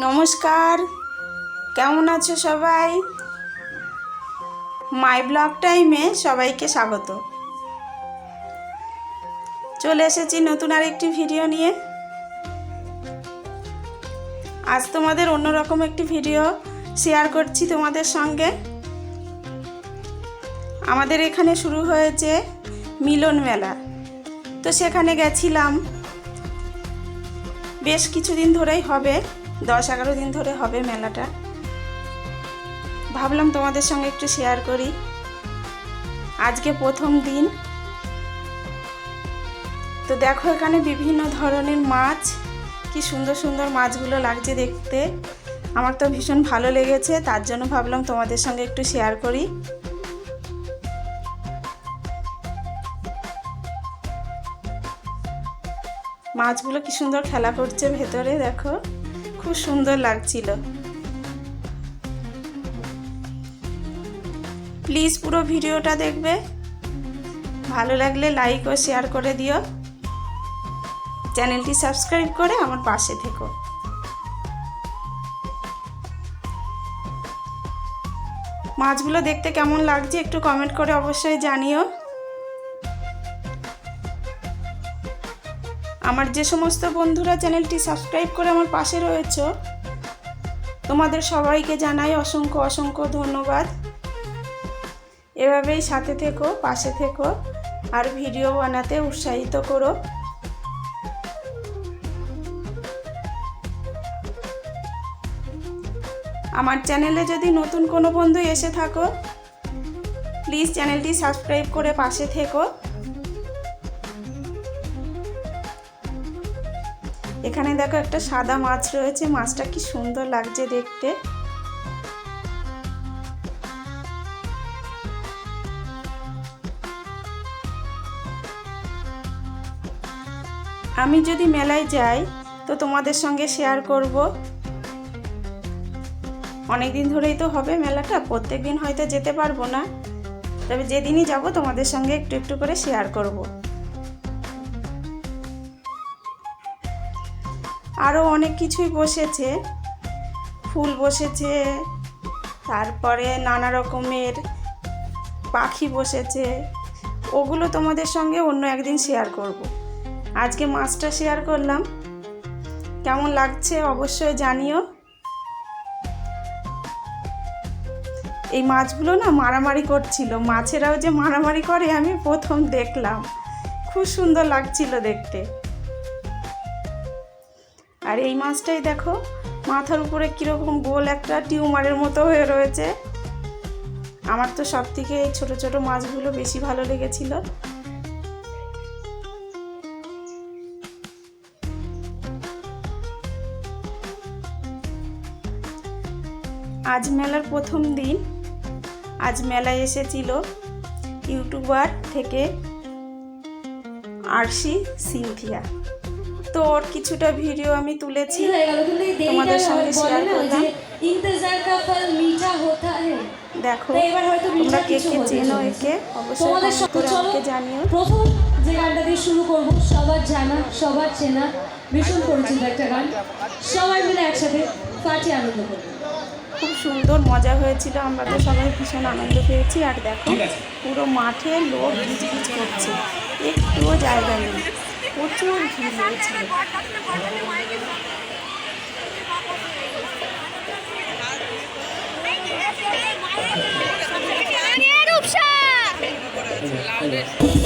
নমস্কার। কেমন আছো সবাই? মাই ব্লগ টাইমে সবাইকে স্বাগত। চলে এসেছি নতুন আর একটি ভিডিও নিয়ে। আজ তোমাদের অন্যরকম একটি ভিডিও শেয়ার করছি তোমাদের সঙ্গে। আমাদের এখানে শুরু হয়েছে মিলন মেলা। তো সেখানে গেছিলাম। বেশ কিছুদিন ধরেই হবে। দশ এগারো দিন ধরে হবে মেলাটা। ভাবলাম তোমাদের সঙ্গে একটু শেয়ার করি। আজকে প্রথম দিন। তো দেখো এখানে বিভিন্ন ধরনের মাছ। কি সুন্দর সুন্দর মাছগুলো লাগছে দেখতে। আমার তো ভীষণ ভালো লেগেছে, তার জন্য ভাবলাম তোমাদের সঙ্গে একটু শেয়ার করি। মাছগুলো কি সুন্দর খেলা করছে ভেতরে, দেখো। খুব সুন্দর লাগছিল। প্লিজ পুরো ভিডিওটা দেখবে। ভালো লাগলে লাইক ও শেয়ার করে দিও। চ্যানেলটি সাবস্ক্রাইব করে আমার পাশে থেকো। মাছগুলো দেখতে কেমন লাগছে একটু কমেন্ট করে অবশ্যই জানিও। আমার যে সমস্ত বন্ধুরা চ্যানেলটি সাবস্ক্রাইব করে আমার পাশে রয়েছে, তোমাদের সবাইকে জানাই অসংখ্য অসংখ্য ধন্যবাদ। এভাবেই সাথে থেকো, পাশে থেকো, আর ভিডিও বানাতে উৎসাহিত করো। আমার চ্যানেলে যদি নতুন কোনো বন্ধু এসে থাকো প্লিজ চ্যানেলটি সাবস্ক্রাইব করে পাশে থেকো। এখানে দেখো একটা সাদা মাছ রয়েছে, মাছটা কি সুন্দর লাগছে দেখতে। আমি যদি মেলায় যাই, তো তোমাদের সঙ্গে শেয়ার করব। অনেক দিন ধরেই তো হবে মেলাটা প্রত্যেক দিন হয়তো যেতে পারব না। তবে যেদিনই যাব তোমাদের সঙ্গে একটু একটু করে শেয়ার করব। আরও অনেক কিছুই বসেছে। ফুল বসেছে, তারপরে নানা রকমের পাখি বসেছে। ওগুলো তোমাদের সঙ্গে অন্য একদিন শেয়ার করব। আজকে মাছটা শেয়ার করলাম। কেমন লাগছে অবশ্যই জানিও। এই মাছগুলো না মারামারি করছিল। মাছেরাও যে মারামারি করে আমি প্রথম দেখলাম। খুব সুন্দর লাগছিল দেখতে। আর এই মাছটাই দেখো, মাথার উপরে কীরকম গোল একটা টিউমারের মতো হয়ে রয়েছে। আমার তো সব থেকে এই ছোটো ছোটো মাছগুলো বেশি ভালো লেগেছিল। আজ মেলার প্রথম দিন। আজ মেলায় এসেছিল ইউটিউবার থেকে আরশি সিনথিয়া। তো ওর কিছুটা ভিডিও আমি তুলেছি। হয়ে তোমাদের সঙ্গে শেয়ার করলাম। ইন্তজার কা ফল মিঠা হোতা হে দেখো এবার হয়তো তোমরা কে কে চেনো একে? অবশ্যই তোমাদের সঙ্গে চলো আমাকে জানিও। প্রথম যে গানটা দিয়ে শুরু করব সবার জানা সবার চেনা ভীষণ পরিচিত একটা গান। সবাই মিলে একসাথে পার্টি আনন্দ করব। খুব সুন্দর মজা হয়েছিল আমরা তো সবাই ভীষণ আনন্দ পেয়েছি। আর দেখো পুরো মাঠে লোক গিজগিজ করছে একটুও জায়গা নেই। প্রচুর ভিড় হয়েছিল ও